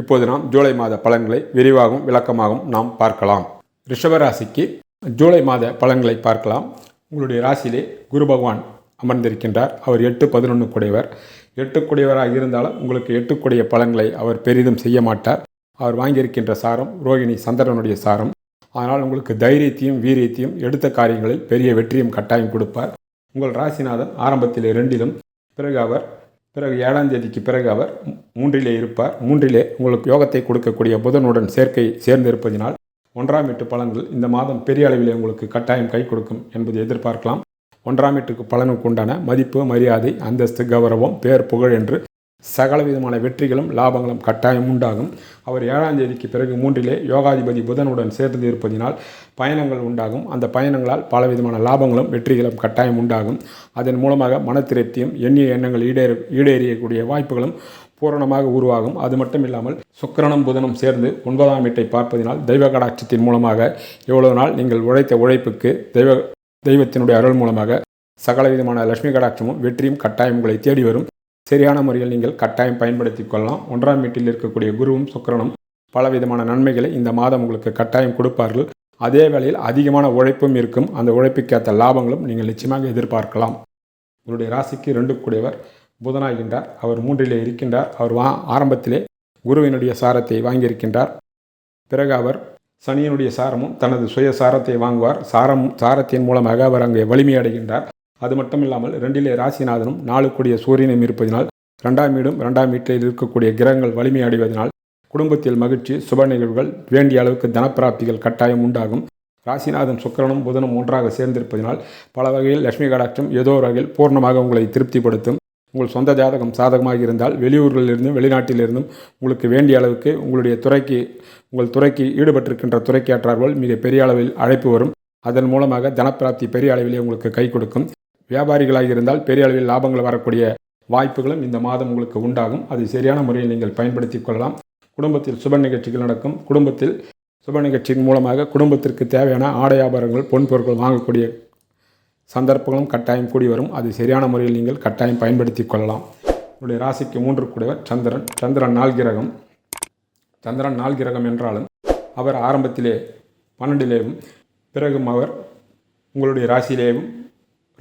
இப்போது நாம் ஜூலை மாத பலன்களை விரிவாகவும் விளக்கமாகவும் நாம் பார்க்கலாம். ரிஷபராசிக்கு ஜூலை மாத பலன்களை பார்க்கலாம். உங்களுடைய ராசியிலே குரு பகவான் அமர்ந்திருக்கின்றார். அவர் எட்டு பதினொன்று குடையவர். எட்டு குடையவராக இருந்தாலும் உங்களுக்கு எட்டுக்குடைய பலன்களை அவர் பெரிதும் செய்ய மாட்டார். அவர் வாங்கியிருக்கின்ற சாரம் ரோகிணி சந்திரனுடைய சாரம். அதனால் உங்களுக்கு தைரியத்தையும் வீரியத்தையும் எடுத்த காரியங்களில் பெரிய வெற்றியும் கட்டாயம் கொடுப்பார். உங்கள் ராசிநாதன் ஆரம்பத்தில் ரெண்டிலும் பிறகு அவர் பிறகு ஏழாம் தேதிக்கு பிறகு அவர் மூன்றிலே இருப்பார். மூன்றிலே உங்களுக்கு யோகத்தை கொடுக்கக்கூடிய புதனுடன் சேர்க்கை சேர்ந்திருப்பதினால் ஒன்றாம் வீட்டு பலன்கள் இந்த மாதம் பெரிய அளவில் உங்களுக்கு கட்டாயம் கை கொடுக்கும் என்பதை எதிர்பார்க்கலாம். ஒன்றாம் வீட்டுக்கு பலனுக்கு உண்டான மதிப்பு மரியாதை அந்தஸ்து கௌரவம் பேர் புகழ் என்று சகல விதமான வெற்றிகளும் லாபங்களும் கட்டாயம் உண்டாகும். அவர் ஏழாம் தேதிக்கு பிறகு மூன்றிலே யோகாதிபதி புதனுடன் சேர்ந்து இருப்பதினால் பயணங்கள் உண்டாகும். அந்த பயணங்களால் பலவிதமான லாபங்களும் வெற்றிகளும் கட்டாயம் உண்டாகும். அதன் மூலமாக மன திருப்தியும் எண்ணிய எண்ணங்கள் ஈடேற ஈடேறியக்கூடிய வாய்ப்புகளும் பூரணமாக உருவாகும். அது மட்டும் இல்லாமல் சுக்கிரனும் புதனும் சேர்ந்து ஒன்பதாம் வீட்டை பார்ப்பதினால் தெய்வ கடாட்சத்தின் மூலமாக எவ்வளவு நாள் நீங்கள் உழைத்த உழைப்புக்கு தெய்வ தெய்வத்தினுடைய அருள் மூலமாக சகல விதமான லட்சுமி கடாட்சமும் வெற்றியும் கட்டாயம் உங்களை தேடி வரும். சரியான முறையில் நீங்கள் கட்டாயம் பயன்படுத்தி கொள்ளலாம். ஒன்றாம் வீட்டில் இருக்கக்கூடிய குருவும் சுக்கிரனும் பலவிதமான நன்மைகளை இந்த மாதம் உங்களுக்கு கட்டாயம் கொடுப்பார்கள். அதே வேளையில் அதிகமான உழைப்பும் இருக்கும். அந்த உழைப்புக்கேற்ற லாபங்களும் நீங்கள் நிச்சயமாக எதிர்பார்க்கலாம். உங்களுடைய ராசிக்கு ரெண்டு கூடியவர் புதனாகின்றார். அவர் மூன்றிலே இருக்கின்றார். அவர் வா ஆரம்பத்திலே குருவினுடைய சாரத்தை வாங்கியிருக்கின்றார். பிறகு அவர் சனியினுடைய சாரமும் தனது சுய சாரத்தை வாங்குவார். சாரம் சாரத்தின் மூலமாக அவர் அங்கே வலிமையடைகின்றார் அது மட்டும் இல்லாமல் ரெண்டிலே ராசிநாதனும் நாளுக்குடிய சூரியனும் இருப்பதினால் ரெண்டாம் வீடும் ரெண்டாம் வீட்டில் இருக்கக்கூடிய கிரகங்கள் வலிமை அடைவதனால் குடும்பத்தில் மகிழ்ச்சி சுப நிகழ்வுகள் வேண்டிய அளவுக்கு தனப்பிராப்திகள் கட்டாயம் உண்டாகும். ராசிநாதன் சுக்கரனும் புதனும் ஒன்றாக சேர்ந்திருப்பதினால் பல வகையில் லட்சுமி கடாட்சம் ஏதோ ஒரு வகையில் பூர்ணமாக உங்களை திருப்திப்படுத்தும். உங்கள் சொந்த ஜாதகம் சாதகமாக இருந்தால் வெளியூர்களிலிருந்தும் வெளிநாட்டிலிருந்தும் உங்களுக்கு வேண்டிய அளவுக்கு உங்களுடைய துறைக்கு உங்கள் துறைக்கு ஈடுபட்டிருக்கின்ற துறைக்கு ஏற்றார்கள் மிக பெரிய அளவில் அழைப்பு வரும். அதன் மூலமாக தனப்பிராப்தி பெரிய அளவிலே உங்களுக்கு கை கொடுக்கும். வியாபாரிகளாக இருந்தால் பெரிய அளவில் லாபங்கள் வரக்கூடிய வாய்ப்புகளும் இந்த மாதம் உங்களுக்கு உண்டாகும். அதை சரியான முறையில் நீங்கள் பயன்படுத்தி கொள்ளலாம். குடும்பத்தில் சுப நிகழ்ச்சிகள் நடக்கும். குடும்பத்தில் சுப நிகழ்ச்சியின் மூலமாக குடும்பத்திற்கு தேவையான ஆடை ஆபரணங்கள் பொன் பொருட்கள் வாங்கக்கூடிய சந்தர்ப்பங்களும் கட்டாயம் கூடி வரும். அது சரியான முறையில் நீங்கள் கட்டாயம் பயன்படுத்தி கொள்ளலாம். உங்களுடைய ராசிக்கு மூன்று கூடியவர் சந்திரன். சந்திரன் நாள் கிரகம். சந்திரன் நாள் கிரகம் என்றாலும் அவர் ஆரம்பத்திலே பன்னெண்டிலேயும் பிறகும் அவர் உங்களுடைய ராசியிலேயும்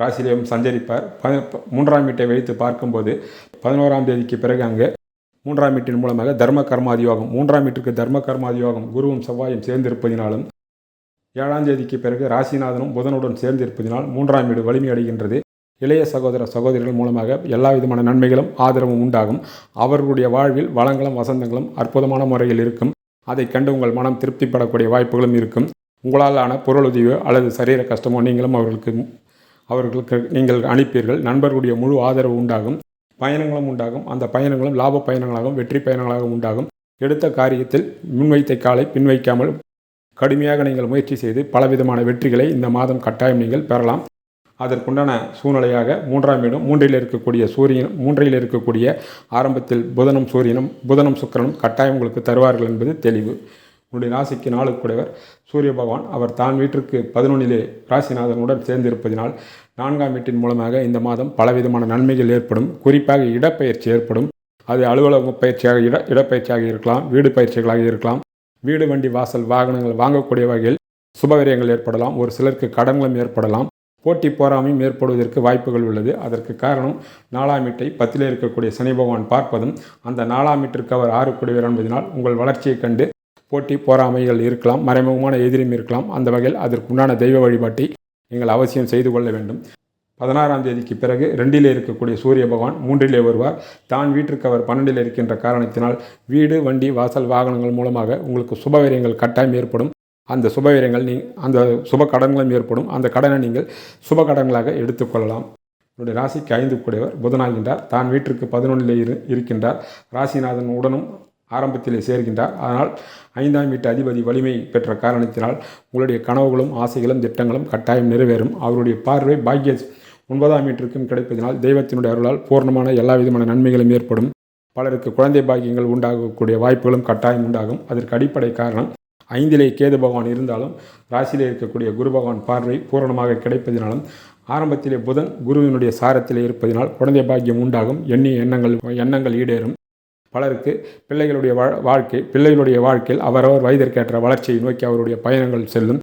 ராசியிலேயும் சஞ்சரிப்பார். ப மூன்றாம் வீட்டை வைத்து பார்க்கும்போது பதினோராம் தேதிக்கு பிறகு அங்கே மூன்றாம் வீட்டின் மூலமாக தர்ம கர்மாதியோகம் மூன்றாம் வீட்டுக்கு தர்ம கர்மாதியோகம் குருவும் செவ்வாயும் சேர்ந்திருப்பதினாலும் ஏழாம் தேதிக்கு பிறகு ராசிநாதனும் புதனுடன் சேர்ந்திருப்பதினால் மூன்றாம் வீடு வலிமை அடைகின்றது. இளைய சகோதர சகோதரிகள் மூலமாக எல்லா விதமான நன்மைகளும் ஆதரவும் உண்டாகும். அவர்களுடைய வாழ்வில் வளங்களும் வசந்தங்களும் அற்புதமான முறையில் இருக்கும். அதை கண்டு உங்கள் மனம் திருப்திப்படக்கூடிய வாய்ப்புகளும் இருக்கும். உங்களாலான பொருளுதவியோ அல்லது சரீர கஷ்டமோ நீங்களும் அவர்களுக்கு அவர்களுக்கு நீங்கள் அனுப்பீர்கள் நண்பர்களுடைய முழு ஆதரவு உண்டாகும். பயணங்களும் உண்டாகும். அந்த பயணங்களும் லாப பயணங்களாகவும் வெற்றி பயணங்களாகவும் உண்டாகும். எடுத்த காரியத்தில் முன்வைத்த காலை பின்வைக்காமல் கடுமையாக நீங்கள் முயற்சி செய்து பலவிதமான வெற்றிகளை இந்த மாதம் கட்டாயம் நீங்கள் பெறலாம். அதற்குண்டான சூழ்நிலையாக மூன்றாம் இடம் மூன்றில் இருக்கக்கூடிய சூரியனும் மூன்றில் இருக்கக்கூடிய ஆரம்பத்தில் புதனும் சூரியனும் புதனும் சுக்கரனும் கட்டாயம் உங்களுக்கு தருவார்கள் என்பது தெளிவு. உன்னுடைய ராசிக்கு நாலு கூடவர் சூரிய பகவான் அவர் தான் வீட்டிற்கு பதினொன்றிலே ராசிநாதனுடன் சேர்ந்திருப்பதினால் நான்காம் வீட்டின் மூலமாக இந்த மாதம் பலவிதமான நன்மைகள் ஏற்படும். குறிப்பாக இடப்பெயர்ச்சி ஏற்படும். அது அலுவலக பயிற்சியாக இட இடப்பயிற்சியாக இருக்கலாம் வீடு பயிற்சிகளாக இருக்கலாம். வீடு வண்டி வாசல் வாகனங்கள் வாங்கக்கூடிய வகையில் சுபகரியங்கள் ஏற்படலாம். ஒரு சிலருக்கு கடன்களும் ஏற்படலாம். போட்டி போராமையும் ஏற்படுவதற்கு வாய்ப்புகள் உள்ளது. அதற்கு காரணம் நாலாம் வீட்டை பத்திலே இருக்கக்கூடிய சனி பகவான் பார்ப்பதும் அந்த நாலாம் வீட்டிற்கு அவர் ஆறு கூடியவர் என்பதனால் உங்கள் வளர்ச்சியைக் கண்டு போட்டி போராமைகள் இருக்கலாம் மறைமுகமான எதிரியும் இருக்கலாம். அந்த வகையில் அதற்குண்டான தெய்வ வழிபாட்டை நீங்கள் அவசியம் செய்து கொள்ள வேண்டும். பதினாறாம் தேதிக்கு பிறகு ரெண்டிலே இருக்கக்கூடிய சூரிய பகவான் மூன்றிலே வருவார். தான் வீட்டிற்கு அவர் பன்னெண்டில் இருக்கின்ற காரணத்தினால் வீடு வண்டி வாசல் வாகனங்கள் மூலமாக உங்களுக்கு சுபவீரியங்கள் கட்டாயம் ஏற்படும். அந்த சுபவீரியங்கள் நீ அந்த சுப கடன்களும் ஏற்படும். அந்த கடனை நீங்கள் சுப கடன்களாக எடுத்துக்கொள்ளலாம் என்னுடைய ராசிக்கு ஐந்து கூடியவர். புதனாகின்றார். தான் வீட்டிற்கு பதினொன்றிலே இரு இருக்கின்றார். ராசிநாதன் உடனும் ஆரம்பத்திலே சேர்கின்றார். அதனால் ஐந்தாம் வீட்டு அதிபதி வலிமை பெற்ற காரணத்தினால் உங்களுடைய கனவுகளும் ஆசைகளும் திட்டங்களும் கட்டாயம் நிறைவேறும். அவருடைய பார்வை பாக்கிய ஒன்பதாம் வீட்டிற்கும் கிடைப்பதனால் தெய்வத்தினுடைய அருளால் பூர்ணமான எல்லா விதமான நன்மைகளும் ஏற்படும். பலருக்கு குழந்தை பாக்கியங்கள் உண்டாகக்கூடிய வாய்ப்புகளும் கட்டாயம் உண்டாகும். அதற்கு அடிப்படை காரணம் ஐந்திலே கேது பகவான் இருந்தாலும் ராசியிலே இருக்கக்கூடிய குரு பகவான் பார்வை பூரணமாக கிடைப்பதினாலும் ஆரம்பத்திலே புதன் குருவினுடைய சாரத்திலே இருப்பதினால் குழந்தை பாக்கியம் உண்டாகும். எண்ணிய எண்ணங்கள் எண்ணங்கள் ஈடேறும். பலருக்கு பிள்ளைகளுடைய வா- வாழ்க்கை பிள்ளைகளுடைய வாழ்க்கையில் அவரவர் வயதிற்கேற்ற வளர்ச்சியை நோக்கி அவருடைய பயணங்கள் செல்லும்.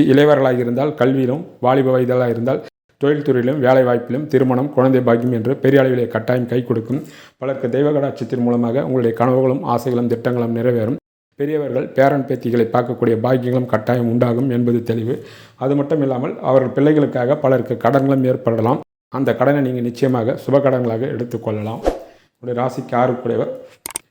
இளையவர்களாக இருந்தால் கல்வியிலும் வாலிப வயதலாக இருந்தால் தொழில்துறையிலும் வேலை வாய்ப்பிலும் திருமணம் குழந்தை பாக்கியம் என்று பெரிய அளவிலே கட்டாயம் கை கொடுக்கும். பலருக்கு தெய்வ கடாட்சத்தின் மூலமாக உங்களுடைய கனவுகளும் ஆசைகளும் திட்டங்களும் நிறைவேறும். பெரியவர்கள் பேரன் பேத்திகளை பார்க்கக்கூடிய பாக்கியங்களும் கட்டாயம் உண்டாகும் என்பது தெளிவு. அது மட்டும் இல்லாமல் அவர்கள் பிள்ளைகளுக்காக பலருக்கு கடன்களும் ஏற்படலாம். அந்த கடனை நீங்கள் நிச்சயமாக சுப கடன்களாக எடுத்துக்கொள்ளலாம். உடைய ராசிக்கு ஆறுக்குடையவர்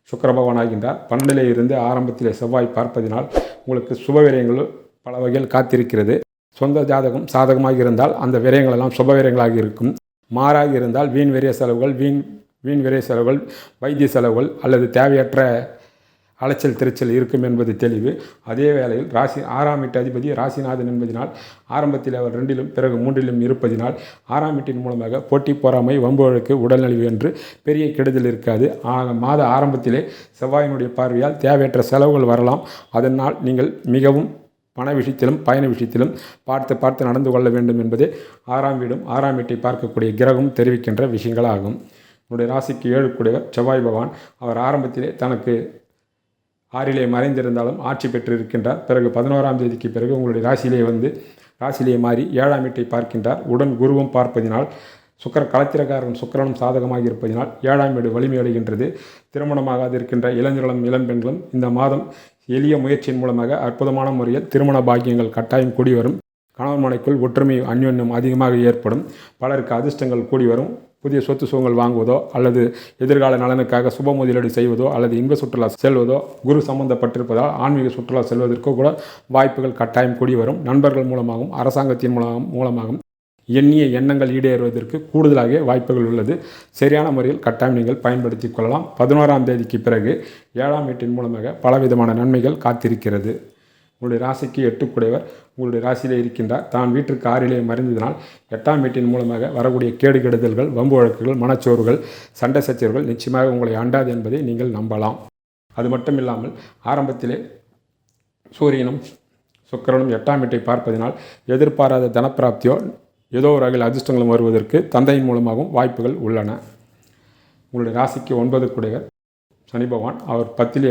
சுக்கர பகவான் ஆகின்றார் பன்னெண்டிலே இருந்து ஆரம்பத்திலே செவ்வாய் பார்ப்பதினால் உங்களுக்கு சுப விரயங்கள் பல வகையில் காத்திருக்கிறது. சொந்த ஜாதகம் சாதகமாக இருந்தால் அந்த விரயங்கள் எல்லாம் சுப விரயங்களாக இருக்கும். மாறாக இருந்தால் வீண் விரய செலவுகள் வீண் வீண் விரய செலவுகள் வைத்திய செலவுகள் அல்லது தேவையற்ற அலைச்சல் திருச்சல் இருக்கும் என்பது தெளிவு. அதே வேளையில் ராசி ஆறாம் எட்டு அதிபதி ராசிநாதன் என்பதினால் ஆரம்பத்தில் அவர் ரெண்டிலும் பிறகு மூன்றிலும் இருப்பதினால் ஆறாம் எட்டின் மூலமாக போட்டி பொறாமை வம்புகளுக்கு உடல்நலிவு என்று பெரிய கெடுதல் இருக்காது. ஆக மாத ஆரம்பத்திலே செவ்வாயினுடைய பார்வையால் தேவையற்ற செலவுகள் வரலாம். அதனால் நீங்கள் மிகவும் பண விஷயத்திலும் பயண விஷயத்திலும் பார்த்து பார்த்து நடந்து கொள்ள வேண்டும் என்பதே ஆறாம் வீடும் ஆறாம் வீட்டை பார்க்கக்கூடிய கிரகம் தெரிவிக்கின்ற விஷயங்களாகும். என்னுடைய ராசிக்கு ஏழு கூடியவர் செவ்வாய் பகவான். அவர் ஆரம்பத்திலே தனக்கு ஆறிலே மறைந்திருந்தாலும் ஆட்சி பெற்றிருக்கின்றார். பிறகு பதினோராம் தேதிக்கு பிறகு உங்களுடைய ராசியிலே வந்து ராசியிலே மாறி ஏழாம் வீட்டை பார்க்கின்றார். உடன் குருவும் பார்ப்பதினால் சுக்கர களத்திரக்காரன் சுக்கரனும் சாதகமாக இருப்பதினால் ஏழாம் வீடு வலிமையடைகின்றது திருமணமாகாது இருக்கின்ற இளைஞர்களும் இளம்பெண்களும் இந்த மாதம் எளிய முயற்சியின் மூலமாக அற்புதமான முறையில் திருமண பாக்கியங்கள் கட்டாயம் கூடி வரும் கணவன் மனைக்குள் ஒற்றுமை அந்யோன்யம் அதிகமாக ஏற்படும். பலருக்கு அதிர்ஷ்டங்கள் கூடி வரும் புதிய சொத்து சுகங்கள் வாங்குவதோ அல்லது எதிர்கால நலனுக்காக சுப முதலீடு செய்வதோ அல்லது இன்ப சுற்றுலா செல்வதோ குரு சம்பந்தப்பட்டிருப்பதால் ஆன்மீக சுற்றுலா செல்வதற்கோ கூட வாய்ப்புகள் கட்டாயம் கூடி வரும். நண்பர்கள் மூலமாகவும் அரசாங்கத்தின் மூலம் மூலமாகவும் எண்ணிய எண்ணங்கள் ஈடேறுவதற்கு கூடுதலாக வாய்ப்புகள் உள்ளது. சரியான முறையில் கட்டாயம் நீங்கள் பயன்படுத்தி கொள்ளலாம். பதினோராம் தேதிக்கு பிறகு ஏழாம் வீட்டின் மூலமாக பலவிதமான நன்மைகள் காத்திருக்கிறது. உங்களுடைய ராசிக்கு எட்டுக்குடையவர் உங்களுடைய ராசியிலே இருக்கின்றார். தான் வீட்டிற்கு ஆறிலே மறைந்ததினால் எட்டாம் வீட்டின் மூலமாக வரக்கூடிய கேடு கெடுதல்கள் வம்பு வழக்குகள் மனச்சோர்வுகள் சண்டை சச்சரவுகள் நிச்சயமாக உங்களை அண்டாது என்பதை நீங்கள் நம்பலாம். அது மட்டும் இல்லாமல் ஆரம்பத்திலே சூரியனும் சுக்கிரனும் எட்டாம் வீட்டை பார்ப்பதினால் எதிர்பாராத தனப்பிராப்தியோ ஏதோ ஒரு வகையில் அதிர்ஷ்டங்களும் வருவதற்கு தந்தையின் மூலமாகவும் வாய்ப்புகள் உள்ளன. உங்களுடைய ராசிக்கு ஒன்பது குடையவர் சனி பகவான். அவர் பத்திலே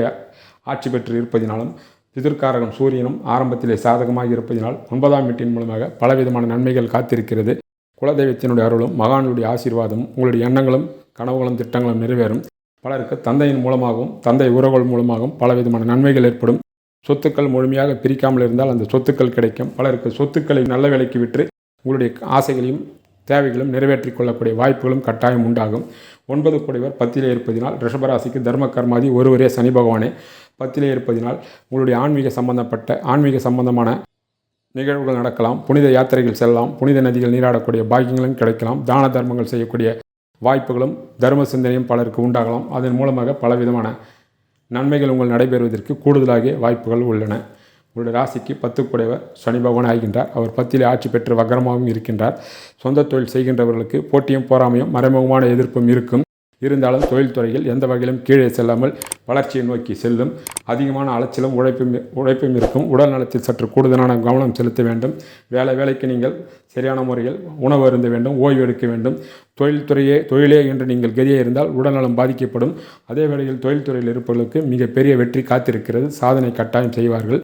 ஆட்சி பெற்று இருப்பதினாலும் எதிர்காரகம் சூரியனும் ஆரம்பத்திலே சாதகமாக இருப்பதினால் ஒன்பதாம் வீட்டின் மூலமாக பலவிதமான நன்மைகள் காத்திருக்கிறது. குலதெய்வத்தினுடைய அருளும் மகானுடைய ஆசீர்வாதமும் உங்களுடைய எண்ணங்களும் கனவுகளும் திட்டங்களும் நிறைவேறும். பலருக்கு தந்தையின் மூலமாகவும் தந்தை உறவுகள் மூலமாகவும் பலவிதமான நன்மைகள் ஏற்படும். சொத்துக்கள் முழுமையாக பிரிக்காமல் இருந்தால் அந்த சொத்துக்கள் கிடைக்கும். பலருக்கு சொத்துக்களை நல்ல விலைக்கு விற்று உங்களுடைய ஆசைகளையும் தேவைகளும் நிறைவேற்றிக் கொள்ளக்கூடிய வாய்ப்புகளும் கட்டாயம் உண்டாகும். ஒன்பது கோடிவர் பத்திலே இருப்பதினால் ரிஷபராசிக்கு தர்ம கர்மாதி ஒருவரே சனி பகவானே. பத்திலே இருப்பதினால் உங்களுடைய ஆன்மீக சம்பந்தப்பட்ட ஆன்மீக சம்பந்தமான நிகழ்வுகள் நடக்கலாம். புனித யாத்திரைகள் செல்லலாம். புனித நதிகள் நீராடக்கூடிய பாக்கியங்களும் கிடைக்கலாம். தான தர்மங்கள் செய்யக்கூடிய வாய்ப்புகளும் தர்ம சிந்தனையும் பலருக்கு உண்டாகலாம். அதன் மூலமாக பலவிதமான நன்மைகள் உங்கள் நடைபெறுவதற்கு கூடுதலாக வாய்ப்புகள் உள்ளன. உங்களுடைய ராசிக்கு பத்துக்குடையவர் சனி பகவான் ஆகின்றார். அவர் பத்திலே ஆட்சி பெற்று வக்கரமாகவும் இருக்கின்றார். சொந்த தொழில் செய்கின்றவர்களுக்கு போட்டியும் போராமையும் மறைமுகமான எதிர்ப்பும் இருக்கும். இருந்தாலும் தொழில்துறையில் எந்த வகையிலும் கீழே செல்லாமல் வளர்ச்சியை நோக்கி செல்லும். அதிகமான அலைச்சலும் உழைப்பும் உழைப்பும் இருக்கும். உடல் நலத்தில் சற்று கூடுதலான கவனம் செலுத்த வேண்டும். வேலை வேலைக்கு நீங்கள் சரியான முறையில் உணவு அருந்த வேண்டும் ஓய்வு எடுக்க வேண்டும். தொழில்துறையே தொழிலே என்று நீங்கள் கதியே இருந்தால் உடல்நலம் பாதிக்கப்படும். அதே வேளையில் தொழில்துறையில் இருப்பவர்களுக்கு மிகப்பெரிய வெற்றி காத்திருக்கிறது. சாதனை கட்டாயம் செய்வார்கள்.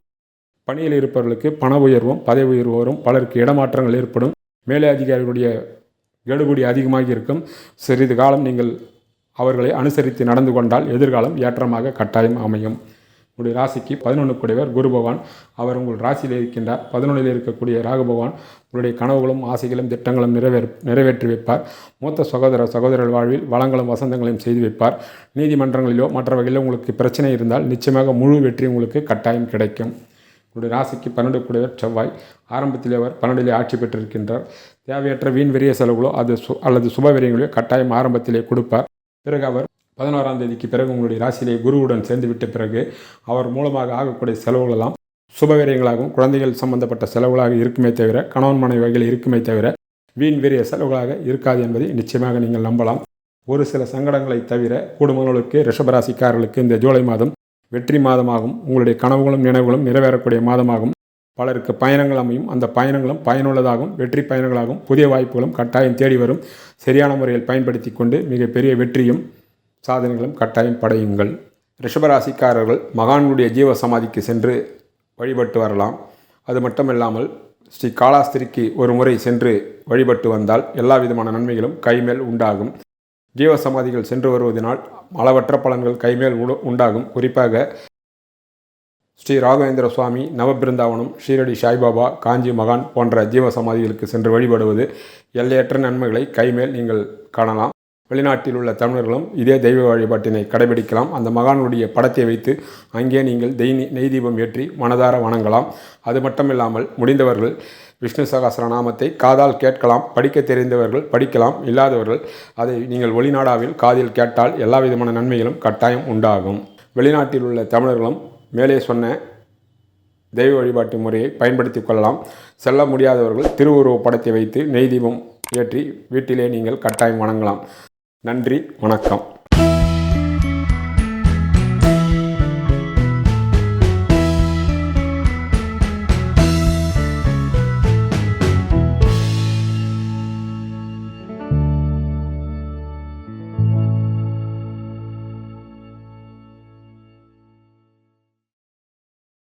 பணியில் இருப்பவர்களுக்கு பண உயர்வும் பதவி உயர்வு வரும் பலருக்கு இடமாற்றங்கள் ஏற்படும். மேலே அதிகாரிகளுடைய கெடுபடி அதிகமாக இருக்கும். சிறிது காலம் நீங்கள் அவர்களை அனுசரித்து நடந்து கொண்டால் எதிர்காலம் ஏற்றமாக கட்டாயம் அமையும். உங்களுடைய ராசிக்கு பதினொன்று கூடியவர் குரு பகவான். அவர் உங்கள் ராசியில் இருக்கின்றார். பதினொன்றில் இருக்கக்கூடிய ராகு பகவான் உங்களுடைய கனவுகளும் ஆசைகளும் திட்டங்களும் நிறைவேற் நிறைவேற்றி வைப்பார். மூத்த சகோதர சகோதரர் வாழ்வில் வளங்களும் வசந்தங்களையும் செய்து வைப்பார். நீதிமன்றங்களிலோ மற்ற வகையிலோ உங்களுக்கு பிரச்சனை இருந்தால் நிச்சயமாக முழு வெற்றி உங்களுக்கு கட்டாயம் கிடைக்கும். உங்களுடைய ராசிக்கு பன்னெண்டு கூடியவர் செவ்வாய். ஆரம்பத்தில் அவர் பன்னெண்டிலே ஆட்சி பெற்றிருக்கின்றார். தேவையற்ற வீண் வெறிய செலவுகளோ அது சு அல்லது சுபவரியங்களோ கட்டாயம் ஆரம்பத்திலே கொடுப்பார். பிறகு அவர் பதினோராம் தேதிக்கு பிறகு உங்களுடைய ராசியிலே குருவுடன் சேர்ந்துவிட்ட பிறகு அவர் மூலமாக ஆகக்கூடிய செலவுகளெல்லாம் எல்லாம் குழந்தைகள் சம்பந்தப்பட்ட செலவுகளாக இருக்குமே தவிர கணவன் மனைவி வகையில் இருக்குமே தவிர வீண் வீரிய செலவுகளாக இருக்காது என்பதை நிச்சயமாக நீங்கள் நம்பலாம். ஒரு சில சங்கடங்களை தவிர குடும்பங்களுக்கு ரிஷபராசிக்காரர்களுக்கு இந்த ஜூலை மாதம் வெற்றி மாதமாகும். உங்களுடைய கனவுகளும் நினைவுகளும் நிறைவேறக்கூடிய மாதமாகும். பலருக்கு பயணங்கள் அமையும். அந்த பயணங்களும் பயனுள்ளதாகவும் வெற்றி பயணங்களாகவும் புதிய வாய்ப்புகளும் கட்டாயம் தேடி வரும். சரியான முறையில் பயன்படுத்தி கொண்டு மிகப்பெரிய வெற்றியும் சாதனைகளும் கட்டாயம் படையுங்கள். ரிஷபராசிக்காரர்கள் மகான்களுடைய ஜீவ சமாதிக்கு சென்று வழிபட்டு வரலாம். அது மட்டுமில்லாமல் ஸ்ரீ காலாஸ்திரிக்கு ஒரு முறை சென்று வழிபட்டு வந்தால் எல்லா விதமான நன்மைகளும் கைமேல் உண்டாகும். ஜீவ சமாதிகள் சென்று வருவதனால் அளவற்ற பலன்கள் கைமேல் உண்டாகும். குறிப்பாக ஸ்ரீ ராகவேந்திர சுவாமி நவபிருந்தாவனம் ஷீரடி சாய்பாபா காஞ்சி மகான் போன்ற ஜீவ சமாதிகளுக்கு சென்று வழிபடுவது எல்லையற்ற நன்மைகளை கைமேல் நீங்கள் காணலாம். வெளிநாட்டில் உள்ள தமிழர்களும் இதே தெய்வ வழிபாட்டினை கடைபிடிக்கலாம். அந்த மகானுடைய படத்தை வைத்து அங்கே நீங்கள் தெய் நெய் தீபம் ஏற்றி மனதார வணங்கலாம். அது மட்டுமில்லாமல் முடிந்தவர்கள் விஷ்ணு சகஸ்ரநாமத்தை காதால் கேட்கலாம். படிக்க தெரிந்தவர்கள் படிக்கலாம். இல்லாதவர்கள் அதை நீங்கள் வெளிநாடாவில் காதில் கேட்டால் எல்லா விதமான நன்மைகளும் கட்டாயம் உண்டாகும். வெளிநாட்டில் உள்ள தமிழர்களும் மேலே சொன்ன தெய்வ வழிபாட்டு முறையை பயன்படுத்தி கொள்ளலாம். செல்ல முடியாதவர்கள் திருவுருவ படத்தை வைத்து நெய் தீபம் ஏற்றி வீட்டிலே நீங்கள் கட்டாயம் வணங்கலாம். நன்றி வணக்கம்.